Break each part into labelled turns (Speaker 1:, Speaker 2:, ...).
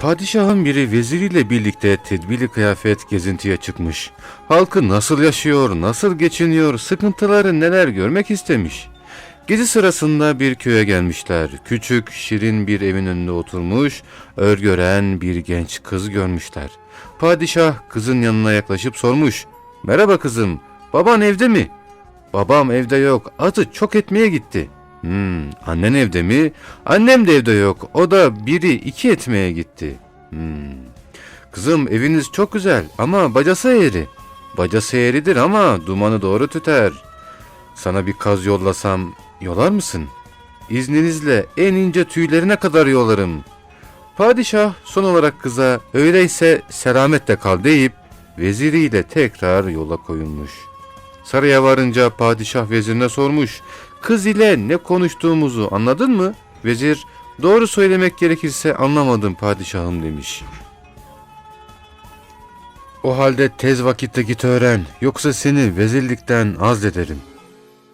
Speaker 1: Padişahın biri veziriyle birlikte tedbirli kıyafet gezintiye çıkmış. Halkı nasıl yaşıyor, nasıl geçiniyor, sıkıntıları neler görmek istemiş. Gezi sırasında bir köye gelmişler. Küçük, şirin bir evin önünde oturmuş, örgören bir genç kız görmüşler. Padişah kızın yanına yaklaşıp sormuş. Merhaba kızım, baban evde mi? Babam evde yok, atı çok etmeye gitti. Hmm, annen evde mi? Annem de evde yok, o da biri iki etmeye gitti. Hmm. Kızım eviniz çok güzel ama bacası eğri. Bacası eğridir ama dumanı doğru tüter. Sana bir kaz yollasam yolar mısın? İzninizle en ince tüylerine kadar yolarım. Padişah son olarak kıza öyleyse selametle kal deyip veziriyle tekrar yola koyulmuş. Saraya varınca padişah vezirine sormuş. Kız ile ne konuştuğumuzu anladın mı? Vezir doğru söylemek gerekirse anlamadım padişahım demiş. O halde tez vakitte git öğren yoksa seni vezirlikten azlederim.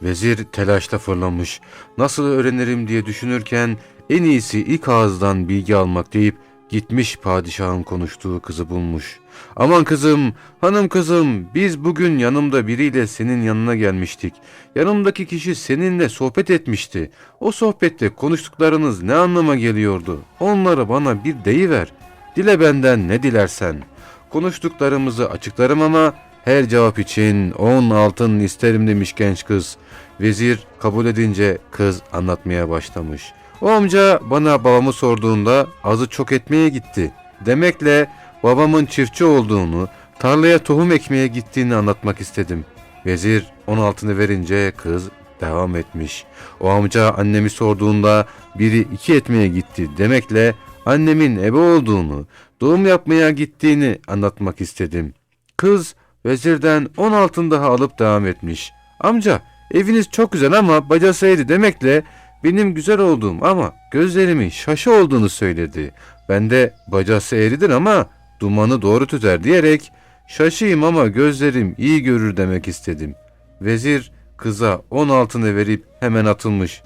Speaker 1: Vezir telaşla fırlamış. Nasıl öğrenirim diye düşünürken en iyisi ilk ağızdan bilgi almak deyip gitmiş padişahın konuştuğu kızı bulmuş. Aman kızım, hanım kızım biz bugün yanımda biriyle senin yanına gelmiştik. Yanımdaki kişi seninle sohbet etmişti. O sohbette konuştuklarınız ne anlama geliyordu? Onları bana bir deyiver. Dile benden ne dilersen. Konuştuklarımızı açıklarım ama her cevap için on altın isterim demiş genç kız. Vezir kabul edince kız anlatmaya başlamış. O amca bana babamı sorduğunda azı çok etmeye gitti. Demekle babamın çiftçi olduğunu, tarlaya tohum ekmeye gittiğini anlatmak istedim. Vezir on altını verince kız devam etmiş. O amca annemi sorduğunda biri iki etmeye gitti demekle annemin ebe olduğunu, doğum yapmaya gittiğini anlatmak istedim. Kız vezirden on altın daha alıp devam etmiş. Amca eviniz çok güzel ama bacası eğri demekle benim güzel olduğum ama gözlerimin şaşı olduğunu söyledi. Ben de bacası eğridir ama dumanı doğru tüter diyerek şaşıyım ama gözlerim iyi görür demek istedim. Vezir kıza on altını verip hemen atılmış.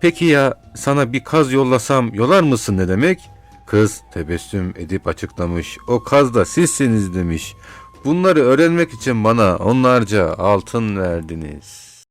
Speaker 1: Peki ya sana bir kaz yollasam yolar mısın ne demek? Kız tebessüm edip açıklamış. O kaz da sizsiniz demiş. Bunları öğrenmek için bana onlarca altın verdiniz.''